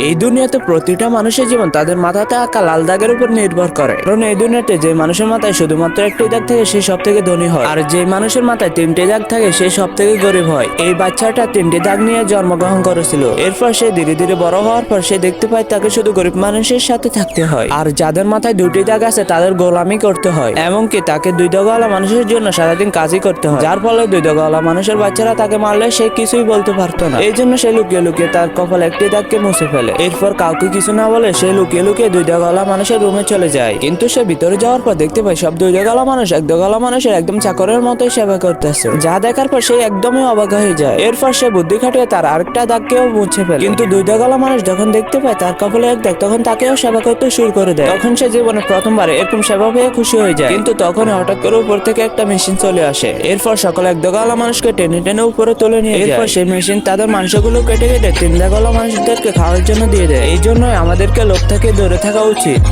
এই দুনিয়াতে প্রতিটা মানুষের জীবন তাদের মাথাতে আঁকা লাল দাগের উপর নির্ভর করে। কারণ এই দুনিয়াতে যে মানুষের মাথায় শুধুমাত্র একটি দাগ থাকে, সে সব থেকে ধনী হয়। আর যে মানুষের মাথায় তিনটি দাগ থাকে, সে সব থেকে গরিব হয়। এই বাচ্চাটা তিনটি দাগ নিয়ে জন্মগ্রহণ করেছিল। এরপর সে ধীরে ধীরে বড় হওয়ার পর সে দেখতে পায় তাকে শুধু গরিব মানুষের সাথে থাকতে হয়। আর যাদের মাথায় দুটি দাগ আছে, তাদের গোলামি করতে হয়। এমনকি তাকে দুই দাগওয়ালা মানুষের জন্য সারাদিন কাজই করতে হয়। যার ফলে দুই দাগওয়ালা মানুষের বাচ্চারা তাকে মারলে সে কিছুই বলতে পারতো না। এই জন্য সে লুকিয়ে লুকিয়ে তার কপালে একটি দাগকে মুছে ফেলে। এরপর কাউকে কিছু না বলে সে লুকিয়ে লুকিয়ে দুই দাগওয়ালা মানুষের রুমে চলে যায়। কিন্তু সে ভিতরে যাওয়ার পর দেখতে পায় সব দুই দাগওয়ালা মানুষ এক দাগওয়ালা মানুষের একদম চাকরের মতোই সেবা করতেছে। যা দেখার পর সে একদমই অবাক হয়ে যায়। এরপর সে বুদ্ধি খাটিয়ে তার আরেকটা দাগকেও মুছে ফেলে। কিন্তু দুই দাগওয়ালা মানুষ যখন দেখতে পায় তার কপালে এক দাগ, তখন তাকেও সেবা করতে শুরু করে দেয়। তখন সে জীবনে প্রথমবার এরকম সেবা পেয়ে খুশি হয়ে যায়। কিন্তু তখন হঠাৎ করে উপর থেকে একটা মেশিন চলে আসে। এরপর সকলে এক দাগওয়ালা মানুষকে টেনে টেনে উপরে তুলে নিয়ে এরপর সেই মেশিন তাদের মাংসগুলো কেটে কেটে তিন দাগওয়ালা মানুষদেরকে খাওয়ার জন্য দিয়ে দেয়। এই জন্যই আমাদেরকে লোক থেকে দূরে থাকা উচিত।